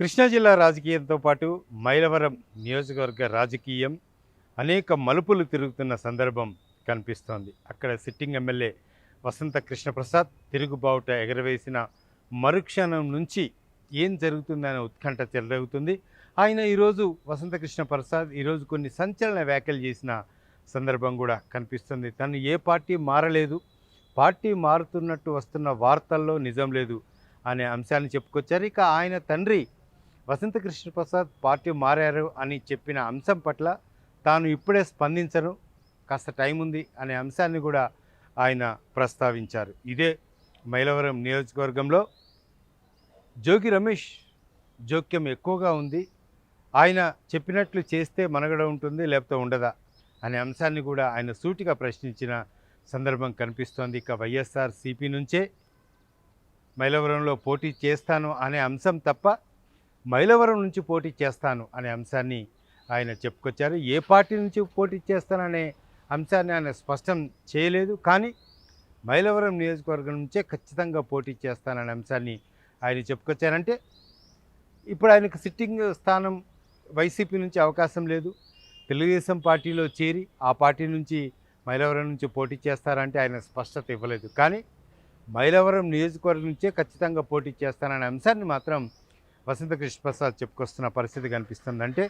కృష్ణా జిల్లా రాజకీయంతో పాటు మైలవరం నియోజకవర్గ రాజకీయం అనేక మలుపులు తిరుగుతున్న సందర్భం కనిపిస్తోంది. అక్కడ సిట్టింగ్ ఎమ్మెల్యే వసంత కృష్ణప్రసాద్ తిరుగుబావుట ఎగరవేసిన మరుక్షణం నుంచి ఏం జరుగుతుందనే ఉత్కంఠ చెలరేగుతుంది ఆయన ఈరోజు వసంత కృష్ణ ప్రసాద్ ఈరోజు కొన్ని సంచలన వ్యాఖ్యలు చేసిన సందర్భం కూడా కనిపిస్తుంది. తను ఏ పార్టీ మారలేదు పార్టీ మారుతున్నట్టు వస్తున్న వార్తల్లో నిజం లేదు అనే అంశాన్ని చెప్పుకొచ్చారు. ఇక ఆయన తండ్రి వసంత కృష్ణప్రసాద్ పార్టీ మారారు అని చెప్పిన అంశం పట్ల తాను ఇప్పుడే స్పందించను కాస్త టైం ఉంది అనే అంశాన్ని కూడా ఆయన ప్రస్తావించారు. ఇదే మైలవరం నియోజకవర్గంలో జోగి రమేష్ జోక్యం ఎక్కువగా ఉంది. ఆయన చెప్పినట్లు చేస్తే మనగడ ఉంటుంది లేకపోతే ఉండదా అనే అంశాన్ని కూడా ఆయన సూటిగా ప్రశ్నించిన సందర్భం కనిపిస్తోంది. ఇక వైఎస్ఆర్ సిపి నుంచే మైలవరంలో పోటీ చేస్తాను అనే అంశం తప్ప మైలవరం నుంచి పోటీ చేస్తాను అనే అంశాన్ని ఆయన చెప్పుకొచ్చారు. ఏ పార్టీ నుంచి పోటీ చేస్తాననే అంశాన్ని ఆయన స్పష్టం చేయలేదు. కానీ మైలవరం నియోజకవర్గం నుంచే ఖచ్చితంగా పోటీ చేస్తాననే అంశాన్ని ఆయన చెప్పుకొచ్చారంటే ఇప్పుడు ఆయనకు సిట్టింగ్ స్థానం వైసీపీ నుంచి అవకాశం లేదు. తెలుగుదేశం పార్టీలో చేరి ఆ పార్టీ నుంచి మైలవరం నుంచి పోటీ చేస్తారంటే ఆయన స్పష్టత ఇవ్వలేదు. కానీ మైలవరం నియోజకవర్గం నుంచే ఖచ్చితంగా పోటీ చేస్తాననే అంశాన్ని మాత్రం వసంత కృష్ణప్రసాద్ చెప్పుకొస్తున్న పరిస్థితి కనిపిస్తుంది అంటే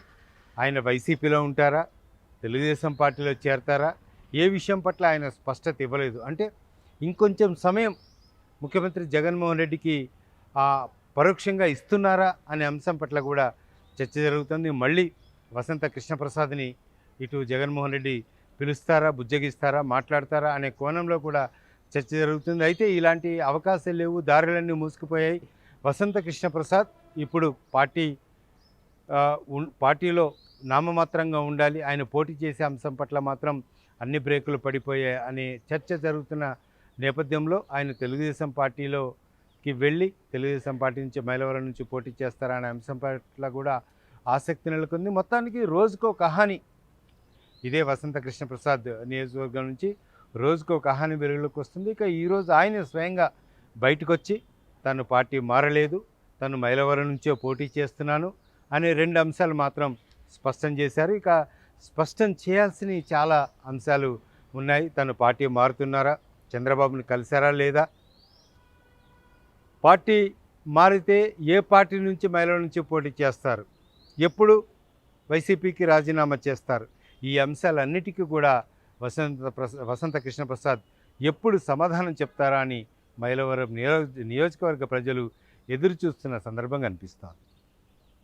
ఆయన వైసీపీలో ఉంటారా? తెలుగుదేశం పార్టీలో చేరతారా? ఏ విషయం పట్ల ఆయన స్పష్టత ఇవ్వలేదు. అంటే ఇంకొంచెం సమయం ముఖ్యమంత్రి జగన్మోహన్ రెడ్డికి పరోక్షంగా ఇస్తున్నారా అనే అంశం పట్ల కూడా చర్చ జరుగుతుంది. మళ్ళీ వసంత కృష్ణప్రసాద్ని ఇటు జగన్మోహన్ రెడ్డి పిలుస్తారా బుజ్జగిస్తారా మాట్లాడతారా అనే కోణంలో కూడా చర్చ జరుగుతుంది. అయితే ఇలాంటి అవకాశాలు లేవు దారులన్నీ మూసుకుపోయాయి. వసంత కృష్ణప్రసాద్ ఇప్పుడు పార్టీ పార్టీలో నామమాత్రంగా ఉండాలి ఆయన పోటీ చేసే అంశం పట్ల మాత్రం అన్ని బ్రేకులు పడిపోయాయి అనే చర్చ జరుగుతున్న నేపథ్యంలో ఆయన తెలుగుదేశం పార్టీలోకి వెళ్ళి తెలుగుదేశం పార్టీ నుంచి మైలవరం నుంచి పోటీ చేస్తారా అనే అంశం పట్ల కూడా ఆసక్తి నెలకొంది. మొత్తానికి రోజుకో కహాని ఇదే వసంత కృష్ణప్రసాద్ నియోజకవర్గం నుంచి రోజుకో కహాని వెలుగులోకి వస్తుంది. ఇక ఈరోజు ఆయన స్వయంగా బయటకు వచ్చి తను పార్టీ మారలేదు తను మైలవరం నుంచే పోటీ చేస్తున్నాను అనే రెండు అంశాలు మాత్రం స్పష్టం చేశారు. ఇక స్పష్టం చేయాల్సిన చాలా అంశాలు ఉన్నాయి. తను పార్టీ మారుతున్నారా? చంద్రబాబుని కలిశారా లేదా? పార్టీ మారితే ఏ పార్టీ నుంచి మైలవరం నుంచి పోటీ చేస్తారు? ఎప్పుడు? వైసీపీకి రాజీనామా చేస్తారు. ఈ అంశాలన్నిటికీ కూడా వసంత ప్రసా వసంత కృష్ణప్రసాద్ ఎప్పుడు సమాధానం చెప్తారా అని మైలవరం నియోజ నియోజకవర్గ ప్రజలు ఎదురు చూస్తున్న సందర్భం కనిపిస్తోంది